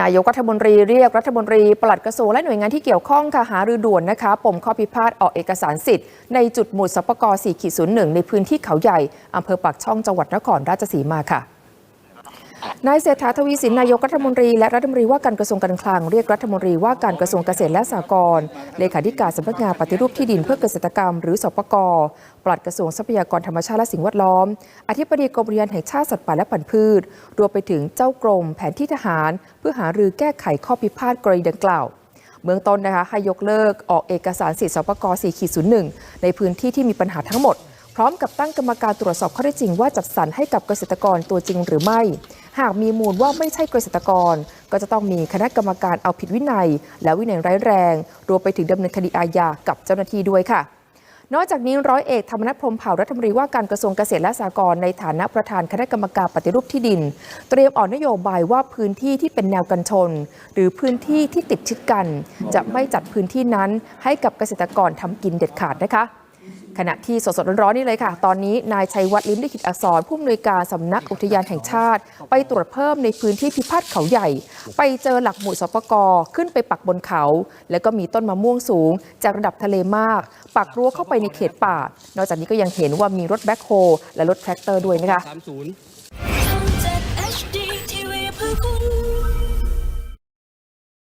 นายกรัฐมนตรีเรียกรัฐมนตรีปลัดกระทรวงและหน่วยงานที่เกี่ยวข้องค่ะหารือด่วนนะคะปมข้อพิพาทออกเอกสารสิทธิ์ในจุดหมุดสปก4ขีด01 ในพื้นที่เขาใหญ่อำเภอปากช่องจังหวัดนครราชสีมาค่ะ นายเศรษฐาทวีสินนายกรัฐมนตรีและรัฐมนตรีว่าการกระทรวงการคลังเรียกรัฐมนตรีว่าการกระทรวงเกษตรและสหกรณ์เลขาธิการสำนักงานปฏิรูปที่ดินเพื่อเกษตรกรรม หรือสปกปลัดกระทรวงทรัพยากรธรรมชาติและสิ่งแวดล้อม อธิบดีกรมอุทยานแห่งชาติสัตว์ป่าและพันธุ์พืช รวมไปถึงเจ้ากรม แผนที่ทหาร เพื่อหารือแก้ไขข้อพิพาทกรณีดังกล่าวเบื้องต้นนะคะให้ยกเลิกออกเอกสารสิทธิสปก4.01 ในพื้นที่ที่มีปัญหาทั้งหมด พร้อมกับตั้งกรรมการตรวจสอบข้อเท็จจริงว่าจัดสรรให้กับเกษตรกรตัวจริงหรือไม่ หากมีมูลว่าไม่ใช่เกษตรกร ก็จะต้องมีคณะกรรมการเอาผิดวินัย และวินัยร้ายแรง รวมไปถึงดำเนินคดีอาญากับเจ้าหน้าที่ด้วยค่ะ นอกจากนี้ร้อยเอกธรรมนัฐพรมเผ่ารัฐมนตรีว่าการกระทรวงเกษตรและสหกรณ์ในฐานะประธานคณะกรรมการปฏิรูปที่ดิน เตรียมออกนโยบายว่าพื้นที่ที่เป็นแนวกันชน หรือพื้นที่ที่ติดชิดกัน จะไม่จัดพื้นที่นั้นให้กับเกษตรกรทำกินเด็ดขาดนะคะ ขณะที่สดๆร้อนๆนี่เลยค่ะ ตอนนี้นายชัยวัฒน์ลิ้มลิขิตอักษรผู้อำนวยการสำนักอุทยานแห่งชาติ ไปตรวจเพิ่มในพื้นที่พิพาทเขาใหญ่ ไปเจอหลักหมุดสปกขึ้นไปปักบนเขา แล้วก็มีต้นมะม่วงสูง จากระดับทะเลมาก ปักรั้วเข้าไปในเขตป่า นอกจากนี้ก็ยังเห็นว่ามีรถแบ็คโฮและรถแทรกเตอร์ด้วยนะคะ